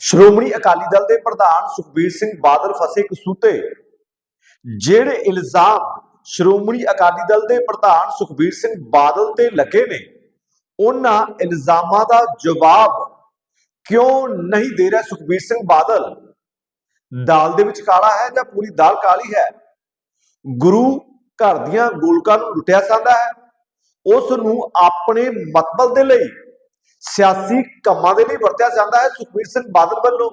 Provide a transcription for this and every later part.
ਸ਼੍ਰੋਮਣੀ ਅਕਾਲੀ ਦਲ ਦੇ ਪ੍ਰਧਾਨ ਸੁਖਬੀਰ ਸਿੰਘ ਬਾਦਲ ਫਸੇ ਕਸੂਤੇ ਜਿਹੜੇ ਇਲਜ਼ਾਮ ਸ਼੍ਰੋਮਣੀ ਅਕਾਲੀ ਦਲ ਦੇ ਪ੍ਰਧਾਨ ਸੁਖਬੀਰ ਸਿੰਘ ਬਾਦਲ ਤੇ ਲੱਗੇ ਨੇ, ਉਹਨਾਂ ਇਲਜ਼ਾਮਾਂ ਦਾ ਜਵਾਬ ਕਿਉਂ ਨਹੀਂ ਦੇ ਰਿਹਾ ਸੁਖਬੀਰ ਸਿੰਘ ਬਾਦਲ? ਦਾਲ ਦੇ ਵਿੱਚ ਕਾਲਾ ਹੈ ਜਾਂ ਪੂਰੀ ਦਾਲ ਕਾਲੀ ਹੈ? ਗੁਰੂ ਘਰ ਦੀਆਂ ਗੋਲਕਾਂ ਨੂੰ ਲੁੱਟਿਆ ਜਾਂਦਾ ਹੈ। ਉਸ ਨੂੰ ਆਪਣੇ ਮਤਲਬ ਦੇ ਲਈ ਸਿਆਸੀ ਕੰਮਾਂ ਦੇ ਲਈ ਵਰਤਿਆ ਜਾਂਦਾ ਹੈ ਸੁਖਬੀਰ ਸਿੰਘ ਬਾਦਲ ਵੱਲੋਂ।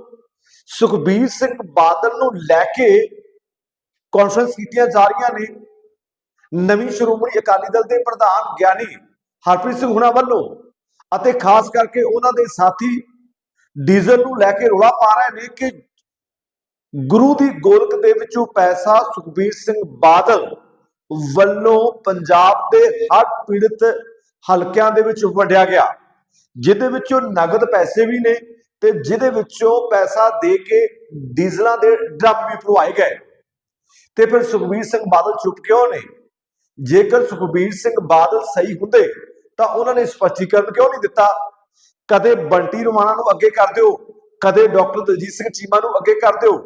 ਸੁਖਬੀਰ ਸਿੰਘ ਬਾਦਲ ਨੂੰ ਲੈ ਕੇ ਕਾਨਫਰੰਸ ਕੀਤੀਆਂ ਜਾ ਰਹੀਆਂ ਨੇ। ਨਵੀਂ ਸ਼੍ਰੋਮਣੀ ਅਕਾਲੀ ਦਲ ਦੇ ਪ੍ਰਧਾਨ ਗਿਆਨੀ ਹਰਪ੍ਰੀਤ ਸਿੰਘ ਹੁਣਾ ਵੱਲੋਂ ਅਤੇ ਖਾਸ ਕਰਕੇ ਉਹਨਾਂ ਦੇ ਸਾਥੀ ਡੀਜ਼ਲ ਨੂੰ ਲੈ ਕੇ ਰੌਲਾ ਪਾ ਰਹੇ ਨੇ ਕਿ ਗੁਰੂ ਦੀ ਗੋਲਕ ਦੇ ਵਿੱਚੋਂ ਪੈਸਾ ਸੁਖਬੀਰ ਸਿੰਘ ਬਾਦਲ ਵੱਲੋਂ ਪੰਜਾਬ ਦੇ ਹਰ ਪੀੜਤ ਹਲਕਿਆਂ ਦੇ ਵਿੱਚ ਵੰਡਿਆ ਗਿਆ। ਜਿਹਦੇ ਵਿੱਚੋਂ ਨਗਦ ਪੈਸੇ ਵੀ ਨੇ ਤੇ ਜਿਹਦੇ ਵਿੱਚੋਂ ਪੈਸਾ ਦੇ ਕੇ ਡੀਜ਼ਲਾਂ ਦੇ ਡਰਮ ਵੀ ਭਰਵਾਏ ਗਏ। ਤੇ ਫਿਰ ਸੁਖਬੀਰ ਸਿੰਘ ਬਾਦਲ ਚੁੱਪ ਕਿਉਂ ਨੇ? ਜੇਕਰ ਸੁਖਬੀਰ ਸਿੰਘ ਬਾਦਲ ਸਹੀ ਹੁੰਦੇ, ਤਾਂ ਉਹਨਾਂ ਨੇ ਸਪਸ਼ਟੀਕਰਨ ਕਿਉਂ ਨਹੀਂ ਦਿੱਤਾ? ਕਦੇ ਬੰਟੀ ਰਮਾਣਾ ਨੂੰ ਅੱਗੇ ਕਰ ਦਿਓ, ਕਦੇ ਡਾਕਟਰ ਦਲਜੀਤ ਸਿੰਘ ਚੀਮਾ ਨੂੰ ਅੱਗੇ ਕਰ ਦਿਓ,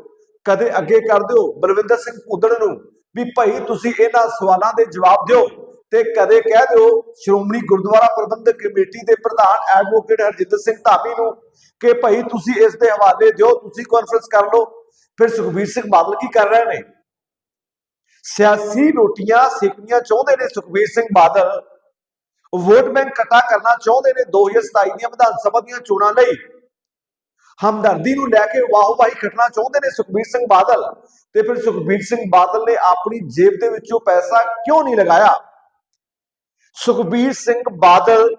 ਕਦੇ ਅੱਗੇ ਕਰ ਦਿਓ ਬਲਵਿੰਦਰ ਸਿੰਘ ਭੁੱਦੜ ਨੂੰ ਵੀ ਭਾਈ ਤੁਸੀਂ ਇਹਨਾਂ ਸਵਾਲਾਂ ਦੇ ਜਵਾਬ ਦਿਓ। ਤੇ ਕਦੇ ਕਹਿ ਦਿਓ ਸ਼੍ਰੋਮਣੀ ਗੁਰਦੁਆਰਾ ਪ੍ਰਬੰਧਕ ਕਮੇਟੀ ਦੇ ਪ੍ਰਧਾਨ ਐਡਵੋਕੇਟ ਹਰਜਿੰਦਰ ਸਿੰਘ ਧਾਮੀ ਨੂੰ ਕਿ ਭਾਈ ਤੁਸੀਂ ਇਸ ਦੇ ਹਵਾਲੇ ਦਿਓ, ਤੁਸੀਂ ਕਾਨਫਰੰਸ ਕਰ ਲਓ। ਫਿਰ ਸੁਖਬੀਰ ਸਿੰਘ ਬਾਦਲ ਕੀ ਕਰ ਰਹੇ ਨੇ? ਸਿਆਸੀ ਰੋਟੀਆਂ ਸੇਕਣੀਆਂ ਚਾਹੁੰਦੇ ਨੇ ਸੁਖਬੀਰ ਸਿੰਘ ਬਾਦਲ। ਵੋਟ ਬੈਂਕ ਇਕੱਠਾ ਕਰਨਾ ਚਾਹੁੰਦੇ ਨੇ 2027 ਦੀਆਂ ਵਿਧਾਨ ਸਭਾ ਦੀਆਂ ਚੋਣਾਂ ਲਈ। ਹਮਦਰਦੀ ਨੂੰ ਲੈ ਕੇ ਵਾਹਵਾਹੀ ਖੱਟਣਾ ਚਾਹੁੰਦੇ ਨੇ ਸੁਖਬੀਰ ਸਿੰਘ ਬਾਦਲ। ਤੇ ਫਿਰ ਸੁਖਬੀਰ ਸਿੰਘ ਬਾਦਲ ਨੇ ਆਪਣੀ ਜੇਬ ਦੇ ਵਿੱਚੋਂ ਪੈਸਾ ਕਿਉਂ ਨਹੀਂ ਲਗਾਇਆ? ਸੁਖਬੀਰ ਸਿੰਘ ਬਾਦਲ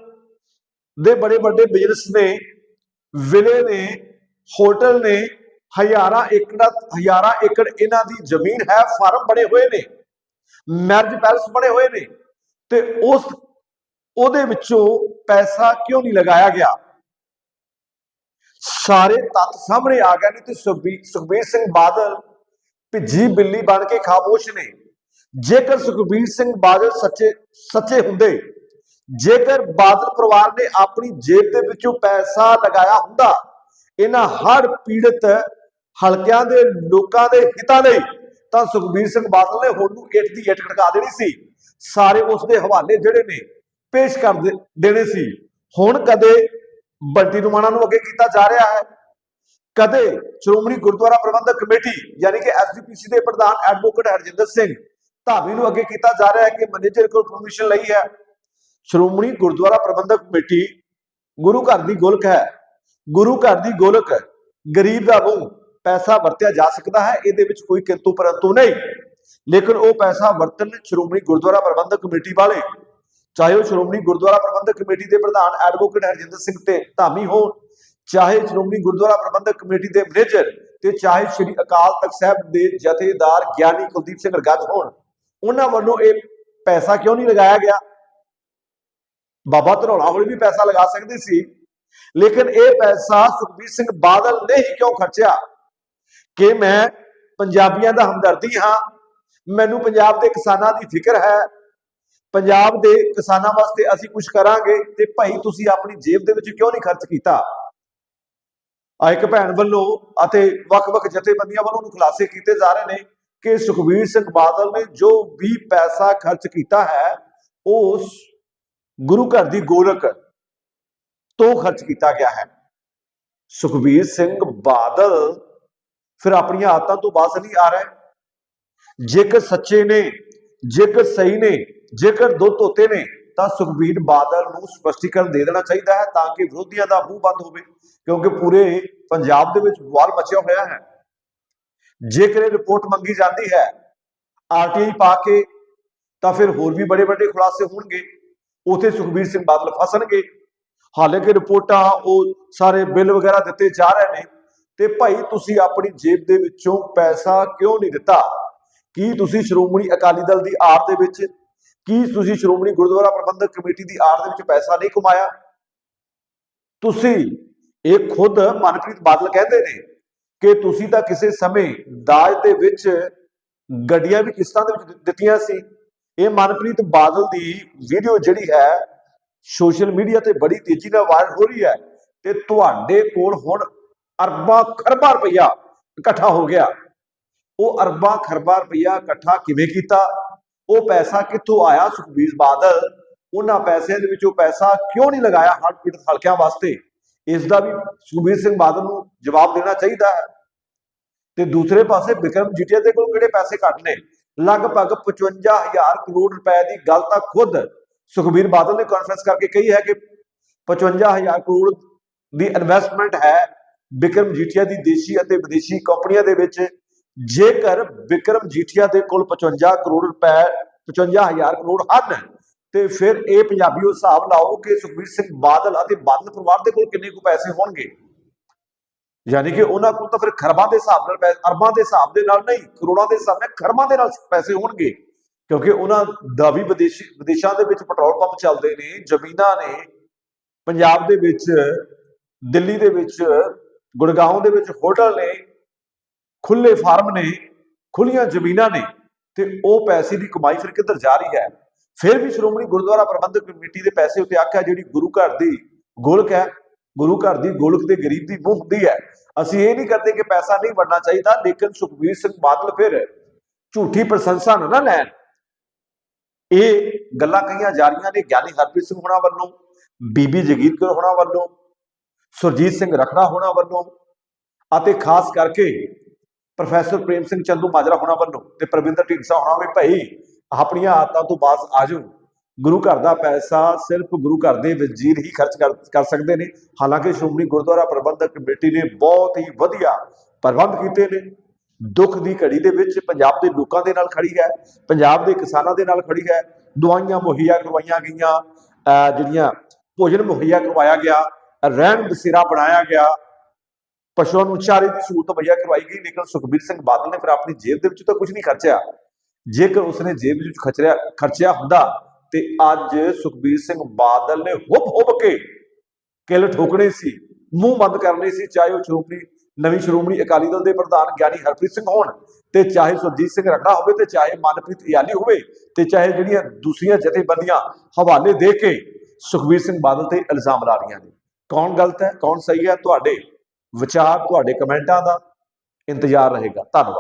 ਦੇ ਬੜੇ ਵੱਡੇ ਬਿਜ਼ਨਸ ਨੇ, ਵਿਲੇ ਨੇ, ਹੋਟਲ ਨੇ, ਹਜ਼ਾਰਾਂ ਏਕੜ ਹਜ਼ਾਰਾਂ ਏਕੜ ਇਹਨਾਂ ਦੀ ਜ਼ਮੀਨ ਹੈ, ਫਾਰਮ ਬਣੇ ਹੋਏ ਨੇ ਮੈਰਿਜ ਪੈਲਸ ਬਣੇ ਹੋਏ ਨੇ ਤੇ ਉਸ, ਉਹਦੇ ਵਿੱਚੋਂ ਪੈਸਾ ਕਿਉਂ ਨਹੀਂ ਲਗਾਇਆ ਗਿਆ? ਸਾਰੇ ਤੱਤ ਸਾਹਮਣੇ ਆ ਗਏ ਨੇ ਤੇ ਸੁਖਬੀਰ ਸੁਖਬੀਰ ਸਿੰਘ ਬਾਦਲ ਭਿੱਜੀ ਬਿੱਲੀ ਬਣ ਕੇ ਖਾਮੋਸ਼ ਨੇ। ਜੇਕਰ ਸੁਖਬੀਰ ਸਿੰਘ ਬਾਦਲ ਸੱਚੇ ਸੱਚੇ ਹੁੰਦੇ, ਜੇਕਰ ਬਾਦਲ ਪਰਿਵਾਰ ਨੇ ਆਪਣੀ ਜੇਬ ਦੇ ਵਿੱਚੋਂ ਪੈਸਾ ਲਗਾਇਆ ਹੁੰਦਾ, ਇਹਨਾਂ ਹੜ ਪੀੜਤ ਹਲਕਿਆਂ ਦੇ, ਲੋਕਾਂ ਦੇ ਹਿੱਤਾਂ ਲਈ, ਤਾਂ ਸੁਖਬੀਰ ਸਿੰਘ ਬਾਦਲ ਨੇ ਹੁਣ ਨੂੰ ਇੱਟ ਦੀ ਇੱਟ ਖੜਕਾ ਦੇਣੀ ਸੀ। ਸਾਰੇ ਉਸ ਦੇ ਹਵਾਲੇ ਜਿਹੜੇ ਨੇ, ਪੇਸ਼ ਕਰ ਦੇਣੇ ਸੀ। ਹੁਣ ਕਦੇ ਬੰਟੀ ਰੁਮਾਣਾ ਨੂੰ ਅੱਗੇ ਕੀਤਾ ਜਾ ਰਿਹਾ ਹੈ। ਕਦੇ ਸ਼੍ਰੋਮਣੀ ਗੁਰਦੁਆਰਾ ਪ੍ਰਬੰਧਕ ਕਮੇਟੀ, ਯਾਨੀ ਕਿ ਐਸਜੀਪੀਸੀ ਦੇ ਪ੍ਰਧਾਨ ਐਡਵੋਕੇਟ ਹਰਜਿੰਦਰ ਸਿੰਘ ਧਾਮੀ ਨੂੰ ਅੱਗੇ ਕੀਤਾ ਜਾ ਰਿਹਾ ਹੈ ਕਿ ਮੈਨੇਜਰ ਕੋਲ ਪਰਮਿਸ਼ਨ ਲਈ ਹੈ। ਸ਼੍ਰੋਮਣੀ ਗੁਰਦੁਆਰਾ ਪ੍ਰਬੰਧਕ ਕਮੇਟੀ, ਗੁਰੂ ਘਰ ਦੀ ਗੋਲਕ ਹੈ। ਗੁਰੂ ਘਰ ਦੀ ਗੋਲਕ, ਗਰੀਬ ਦਾ ਮੂੰਹ, ਪੈਸਾ ਵਰਤਿਆ ਜਾ ਸਕਦਾ ਹੈ, ਇਹਦੇ ਵਿੱਚ ਕੋਈ ਕਿੰਤੂ ਪਰੰਤੂ ਨਹੀਂ। ਲੇਕਿਨ ਉਹ ਪੈਸਾ ਵਰਤਨ ਸ਼੍ਰੋਮਣੀ ਗੁਰਦੁਆਰਾ ਪ੍ਰਬੰਧਕ ਕਮੇਟੀ ਵਾਲੇ, ਚਾਹੇ ਉਹ ਸ਼੍ਰੋਮਣੀ ਗੁਰਦੁਆਰਾ ਪ੍ਰਬੰਧਕ ਕਮੇਟੀ ਦੇ ਪ੍ਰਧਾਨ ਐਡਵੋਕੇਟ ਹਰਜਿੰਦਰ ਸਿੰਘ ਤੇ ਧਾਮੀ ਹੋਣ, ਚਾਹੇ ਸ਼੍ਰੋਮਣੀ ਗੁਰਦੁਆਰਾ ਪ੍ਰਬੰਧਕ ਕਮੇਟੀ ਦੇ ਮੈਨੇਜਰ ਤੇ ਚਾਹੇ ਸ੍ਰੀ ਅਕਾਲ ਤਖਤ ਸਾਹਿਬ ਦੇ ਜਥੇਦਾਰ ਗਿਆਨੀ ਕੁਲਦੀਪ ਸਿੰਘ ਰਗਾਜ ਹੋਣ। ਉਹਨਾਂ ਵੱਲੋਂ ਇਹ ਪੈਸਾ ਕਿਉਂ ਨਹੀਂ ਲਗਾਇਆ ਗਿਆ? ਬਾਬਾ ਧਰੋਲਾ ਹੋਣੀ ਵੀ ਪੈਸਾ ਲਗਾ ਸਕਦੇ ਸੀ, ਲੇਕਿਨ ਇਹ ਪੈਸਾ ਸੁਖਬੀਰ ਸਿੰਘ ਬਾਦਲ ਨੇ ਹੀ ਕਿਉਂ ਖਰਚਿਆ? ਕਿ ਮੈਂ ਪੰਜਾਬੀਆਂ ਦਾ ਹਮਦਰਦੀ ਹਾਂ, ਮੈਨੂੰ ਪੰਜਾਬ ਦੇ ਕਿਸਾਨਾਂ ਦੀ ਫਿਕਰ ਹੈ, ਪੰਜਾਬ ਦੇ ਕਿਸਾਨਾਂ ਵਾਸਤੇ ਅਸੀਂ ਕੁਝ ਕਰਾਂਗੇ ਤੇ ਭਾਈ ਤੁਸੀਂ ਆਪਣੀ ਜੇਬ ਦੇ ਵਿੱਚ ਕਿਉਂ ਨਹੀਂ ਖਰਚ ਕੀਤਾ? ਆ ਇੱਕ ਭੈਣ ਵੱਲੋਂ ਅਤੇ ਵੱਖ-ਵੱਖ ਜਥੇਬੰਦੀਆਂ ਵੱਲੋਂ ਨੂੰ ਖੁਲਾਸੇ ਕੀਤੇ ਜਾ ਰਹੇ ਨੇ। ਕਿ ਸੁਖਬੀਰ ਸਿੰਘ ਬਾਦਲ ਨੇ ਜੋ ਵੀ ਪੈਸਾ ਖਰਚ ਕੀਤਾ ਹੈ ਉਹ ਗੁਰੂ ਘਰ ਦੀ ਗੋਲਕ ਤੋਂ ਖਰਚ ਕੀਤਾ ਗਿਆ ਹੈ। ਸੁਖਬੀਰ ਸਿੰਘ ਬਾਦਲ ਫਿਰ ਆਪਣੀਆਂ ਆਦਤਾਂ ਤੋਂ ਬਾਜ਼ ਨਹੀਂ ਆ ਰਹੇ। ਜੇਕਰ ਸੱਚੇ ਨੇ, ਜੇਕਰ ਸਹੀ ਨੇ, ਜੇਕਰ ਦੋ ਧੋਤੇ ਨੇ, ਤਾਂ ਸੁਖਬੀਰ ਬਾਦਲ ਨੂੰ ਸਪਸ਼ਟੀਕਰਨ ਦੇ ਦੇਣਾ ਚਾਹੀਦਾ ਹੈ ਤਾਂ ਕਿ ਵਿਰੋਧੀਆਂ ਦਾ ਮੂੰਹ ਬੰਦ ਹੋਵੇ, ਕਿਉਂਕਿ ਪੂਰੇ ਪੰਜਾਬ ਦੇ ਵਿੱਚ ਵਾਰ ਮਚਿਆ ਹੋਇਆ ਹੈ। ਜੇਕਰ ਇਹ ਰਿਪੋਰਟ ਮੰਗੀ ਜਾਂਦੀ ਹੈ ਆਰਟੀਆਈ ਪਾ ਕੇ, ਤਾਂ ਫਿਰ ਹੋਰ ਵੀ ਬੜੇ ਵੱਡੇ ਖੁਲਾਸੇ ਹੋਣਗੇ। ਉਥੇ ਸੁਖਬੀਰ ਸਿੰਘ ਬਾਦਲ ਫਸਣਗੇ। ਹਾਲਾਂਕਿ ਰਿਪੋਰਟਾਂ ਉਹ ਸਾਰੇ ਬਿੱਲ ਵਗੈਰਾ ਦਿੱਤੇ ਜਾ ਰਹੇ ਨੇ। ਤੇ ਭਾਈ, ਤੁਸੀਂ ਆਪਣੀ ਜੇਬ ਦੇ ਵਿੱਚੋਂ ਪੈਸਾ ਕਿਉਂ ਨਹੀਂ ਦਿੱਤਾ? ਕੀ ਤੁਸੀਂ ਸ਼੍ਰੋਮਣੀ ਅਕਾਲੀ ਦਲ ਦੀ ਆੜ ਦੇ ਵਿੱਚ, ਕੀ ਤੁਸੀਂ ਸ਼੍ਰੋਮਣੀ ਗੁਰਦੁਆਰਾ ਪ੍ਰਬੰਧਕ ਕਮੇਟੀ ਦੀ ਆੜ ਦੇ ਵਿੱਚ ਪੈਸਾ ਨਹੀਂ ਕਮਾਇਆ? ਤੁਸੀਂ ਇਹ ਖੁਦ ਮਨਪ੍ਰੀਤ ਬਾਦਲ ਕਹਿੰਦੇ ਨੇ। ਕਿ ਤੁਸੀਂ ਤਾਂ ਕਿਸੇ ਸਮੇਂ ਦਾਜ ਦੇ ਵਿੱਚ ਗੱਡੀਆਂ ਵੀ ਕਿਸ਼ਤਾਂ ਦੇ ਵਿੱਚ ਦਿੱਤੀਆਂ ਸੀ। ਇਹ ਮਨਪ੍ਰੀਤ ਬਾਦਲ ਦੀ ਵੀਡੀਓ ਜਿਹੜੀ ਹੈ, ਸੋਸ਼ਲ ਮੀਡੀਆ ਤੇ ਬੜੀ ਤੇਜ਼ੀ ਨਾਲ ਵਾਇਰਲ ਹੋ ਰਹੀ ਹੈ ਤੇ ਤੁਹਾਡੇ ਕੋਲ ਹੁਣ ਅਰਬਾਂ ਖਰਬਾਂ ਰੁਪਈਆ ਇਕੱਠਾ ਹੋ ਗਿਆ। ਉਹ ਅਰਬਾਂ ਖਰਬਾਂ ਰੁਪਈਆ ਇਕੱਠਾ ਕਿਵੇਂ ਕੀਤਾ? ਉਹ ਪੈਸਾ ਕਿੱਥੋਂ ਆਇਆ ਸੁਖਬੀਰ ਬਾਦਲ? ਉਹਨਾਂ ਪੈਸਿਆਂ ਦੇ ਵਿੱਚ ਉਹ ਪੈਸਾ ਕਿਉਂ ਨਹੀਂ ਲਗਾਇਆ ਹੜ੍ਹ ਪੀੜਤ ਹਲਕਿਆਂ ਵਾਸਤੇ? ਇਸ ਦਾ ਵੀ ਸੁਖਬੀਰ ਸਿੰਘ ਬਾਦਲ ਨੂੰ ਜਵਾਬ ਦੇਣਾ ਚਾਹੀਦਾ ਹੈ। ਤੇ ਦੂਸਰੇ ਪਾਸੇ ਵਿਕਰਮ ਜੀਟੀਆ ਦੇ ਕੋਲ ਕਿਹੜੇ ਪੈਸੇ ਘੱਟ ਨੇ? ਲਗਭਗ 55000 ਕਰੋੜ ਰੁਪਏ ਦੀ ਗੱਲ ਤਾਂ ਖੁਦ ਸੁਖਬੀਰ ਬਾਦਲ ਨੇ ਕਾਨਫਰੰਸ ਕਰਕੇ ਕਹੀ ਹੈ ਕਿ 55000 ਕਰੋੜ ਦੀ ਇਨਵੈਸਟਮੈਂਟ ਹੈ ਵਿਕਰਮ ਜੀਟੀਆ ਦੀ ਦੇਸ਼ੀ ਅਤੇ ਵਿਦੇਸ਼ੀ ਕੰਪਨੀਆਂ ਦੇ ਵਿੱਚ। ਜੇਕਰ ਵਿਕਰਮ ਜੀਠੀਆ ਦੇ ਕੋਲ 55 ਕਰੋੜ ਰੁਪਏ 55000 ਕਰੋੜ ਹਨ ਤੇ ਫਿਰ ਇਹ ਪੰਜਾਬੀ ਪੰਜਾਬੀਓ ਹਿਸਾਬ ਲਾਓ ਕਿ ਸੁਖਬੀਰ ਸਿੰਘ ਬਾਦਲ ਅਤੇ ਬਾਦਲ ਪਰਿਵਾਰ ਦੇ ਕੋਲ ਕਿੰਨੇ ਕੁ ਪੈਸੇ ਹੋਣਗੇ? ਯਾਨੀ ਕਿ ਉਹਨਾਂ ਕੋਲ ਤਾਂ ਫਿਰ ਖਰਬਾਂ ਦੇ ਹਿਸਾਬ ਨਾਲ ਅਰਬਾਂ ਦੇ ਹਿਸਾਬ ਦੇ ਨਾਲ ਨਹੀਂ, ਕਰੋੜਾਂ ਦੇ ਹਿਸਾਬ ਨਾਲ ਖਰਬਾਂ ਦੇ ਨਾਲ ਪੈਸੇ ਹੋਣਗੇ। ਕਿਉਂਕਿ ਉਹਨਾਂ ਦਾ ਵੀ ਵਿਦੇਸ਼ੀ, ਵਿਦੇਸ਼ਾਂ ਦੇ ਵਿੱਚ ਪੈਟਰੋਲ ਪੰਪ ਚੱਲਦੇ ਨੇ, ਜ਼ਮੀਨਾਂ ਨੇ। ਪੰਜਾਬ ਦੇ ਵਿੱਚ, ਦਿੱਲੀ ਦੇ ਵਿੱਚ ਗੁੜਗਾਉਂ ਦੇ ਵਿੱਚ ਹੋਟਲ ਨੇ ਖੁੱਲੇ ਫਾਰਮ ਨੇ ਖੁੱਲੀਆਂ ਜ਼ਮੀਨਾਂ ਨੇ, ਤੇ ਉਹ ਪੈਸੇ ਦੀ ਕਮਾਈ ਫਿਰ ਕਿੱਧਰ ਜਾ ਰਹੀ ਹੈ? ਫਿਰ ਵੀ ਸ਼੍ਰੋਮਣੀ ਗੁਰਦੁਆਰਾ ਪ੍ਰਬੰਧਕ ਕਮੇਟੀ ਦੇ ਪੈਸੇ ਉੱਤੇ ਆਖਿਆ ਜਿਹੜੀ ਗੁਰੂ ਘਰ ਦੀ ਗੋਲਕ ਹੈ, ਗੁਰੂ ਘਰ ਦੀ ਗੋਲਕ ਦੇ ਗਰੀਬ ਦੀ ਮੁਫਤ ਦੀ ਹੈ। ਅਸੀਂ ਇਹ ਨਹੀਂ ਕਰਦੇ ਕਿ ਪੈਸਾ ਨਹੀਂ ਵੜਨਾ ਚਾਹੀਦਾ, ਲੇਕਿਨ ਸੁਖਬੀਰ ਸਿੰਘ ਬਾਦਲ ਫਿਰ ਝੂਠੀ ਪ੍ਰਸ਼ੰਸਾ ਨਾ ਨਾ ਲੈਣ। ਇਹ ਗੱਲਾਂ ਕਹੀਆਂ ਜਾ ਰਹੀਆਂ ਨੇ ਗਿਆਨੀ ਹਰਪ੍ਰੀਤ ਸਿੰਘ ਹੋਣਾ ਵੱਲੋਂ, ਬੀਬੀ ਜਗੀਰ ਕੌਰ ਹੋਣਾ ਵੱਲੋਂ, ਸੁਰਜੀਤ ਸਿੰਘ ਰਖੜਾ ਹੋਣਾ ਵੱਲੋਂ ਅਤੇ ਖਾਸ ਕਰਕੇ ਪ੍ਰੋਫੈਸਰ ਪ੍ਰੇਮ ਸਿੰਘ ਚੰਦੂ ਮਾਜਰਾ ਹੋਣਾ ਵੱਲੋਂ ਤੇ ਪ੍ਰਵਿੰਦਰ ਢੀਂਡਸਾ ਹੋਣਾ ਵੀ ਭਾਈ ਆਪਣੀਆਂ ਆਦਤਾਂ ਤੋਂ ਬਾਜ਼ ਆ ਜਾਓ। ਗੁਰੂ ਘਰ ਦਾ ਪੈਸਾ ਸਿਰਫ ਗੁਰੂ ਘਰ ਦੇ ਵਜ਼ੀਰ ਹੀ ਖਰਚ ਕਰ ਕਰ ਸਕਦੇ ਨੇ। ਹਾਲਾਂਕਿ ਸ਼੍ਰੋਮਣੀ ਗੁਰਦੁਆਰਾ ਪ੍ਰਬੰਧਕ ਕਮੇਟੀ ਨੇ ਬਹੁਤ ਹੀ ਵਧੀਆ ਪ੍ਰਬੰਧ ਕੀਤੇ ਨੇ। ਦੁੱਖ ਦੀ ਘੜੀ ਦੇ ਵਿੱਚ ਪੰਜਾਬ ਦੇ ਲੋਕਾਂ ਦੇ ਨਾਲ ਖੜੀ ਹੈ, ਪੰਜਾਬ ਦੇ ਕਿਸਾਨਾਂ ਦੇ ਨਾਲ ਖੜੀ ਹੈ। ਦਵਾਈਆਂ ਮੁਹੱਈਆ ਕਰਵਾਈਆਂ ਗਈਆਂ ਅਹ ਜਿਹੜੀਆਂ ਭੋਜਨ ਮੁਹੱਈਆ ਕਰਵਾਇਆ ਗਿਆ, ਰਹਿਣ ਬਸੇਰਾ ਬਣਾਇਆ ਗਿਆ। ਪਸ਼ੂਆਂ ਨੂੰ ਚਾਰੇ ਦੀ ਸਹੂਲਤ ਮੁਹੱਈਆ ਕਰਵਾਈ ਗਈ। ਲੇਕਿਨ ਸੁਖਬੀਰ ਸਿੰਘ ਬਾਦਲ ਨੇ ਫਿਰ ਆਪਣੀ ਜੇਬ ਦੇ ਵਿੱਚ ਤਾਂ ਕੁਝ ਨਹੀਂ ਖਰਚਿਆ। ਜੇਕਰ ਉਸਨੇ ਜੇਬ ਵਿੱਚ ਖਚਰਿਆ ਖਰਚਿਆ ਹੁੰਦਾ ਤੇ ਅੱਜ ਸੁਖਬੀਰ ਸਿੰਘ ਬਾਦਲ ਨੇ ਹੁੱਬ ਹੁੱਬ ਕੇ ਕਿਲ ਠੋਕਣੇ ਸੀ, ਮੂੰਹ ਬੰਦ ਕਰਨੇ ਸੀ, ਚਾਹੇ ਉਹ ਸ਼੍ਰੋਮਣੀ ਨਵੀਂ ਸ਼੍ਰੋਮਣੀ ਅਕਾਲੀ ਦਲ ਦੇ ਪ੍ਰਧਾਨ ਗਿਆਨੀ ਹਰਪ੍ਰੀਤ ਸਿੰਘ ਹੋਣ ਤੇ ਚਾਹੇ ਸੁਰਜੀਤ ਸਿੰਘ ਰਖੜਾ ਹੋਵੇ ਤੇ ਚਾਹੇ ਮਨਪ੍ਰੀਤ ਇਆਲੀ ਹੋਵੇ ਤੇ ਚਾਹੇ ਜਿਹੜੀਆਂ ਦੂਸਰੀਆਂ ਜਥੇਬੰਦੀਆਂ ਹਵਾਲੇ ਦੇ ਕੇ ਸੁਖਬੀਰ ਸਿੰਘ ਬਾਦਲ ਤੇ ਇਲਜ਼ਾਮ ਲਾ ਰਹੀਆਂ ਨੇ। ਕੌਣ ਗਲਤ ਹੈ? ਕੌਣ ਸਹੀ ਹੈ? ਤੁਹਾਡੇ ਵਿਚਾਰ, ਤੁਹਾਡੇ ਕਮੈਂਟਾਂ ਦਾ ਇੰਤਜ਼ਾਰ ਰਹੇਗਾ। ਧੰਨਵਾਦ।